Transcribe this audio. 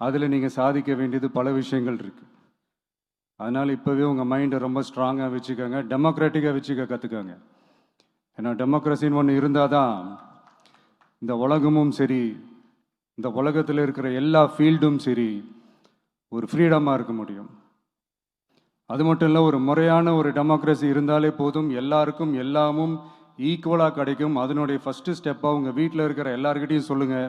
அதில் நீங்கள் சாதிக்க வேண்டியது பல விஷயங்கள் இருக்குது அதனால் இப்போவே உங்கள் மைண்டை ரொம்ப ஸ்ட்ராங்காக வச்சுக்கோங்க. டெமோக்ராட்டிக்காக வச்சுக்க கற்றுக்கோங்க ஏன்னா டெமோக்ரஸின்னு ஒன்று இருந்தால் தான் இந்த உலகமும் சரி இந்த உலகத்தில் இருக்கிற எல்லா ஃபீல்டும் சரி ஒரு ஃப்ரீடமாக இருக்க முடியும். அது மட்டும் இல்லை ஒரு முறையான ஒரு டெமோக்ரஸி இருந்தாலே போதும். எல்லாருக்கும் எல்லாமும் ஈக்குவலாக கிடைக்கும். அதனுடைய ஃபஸ்ட்டு ஸ்டெப்பாக உங்கள் வீட்டில் இருக்கிற எல்லாருக்கிட்டையும் சொல்லுங்கள்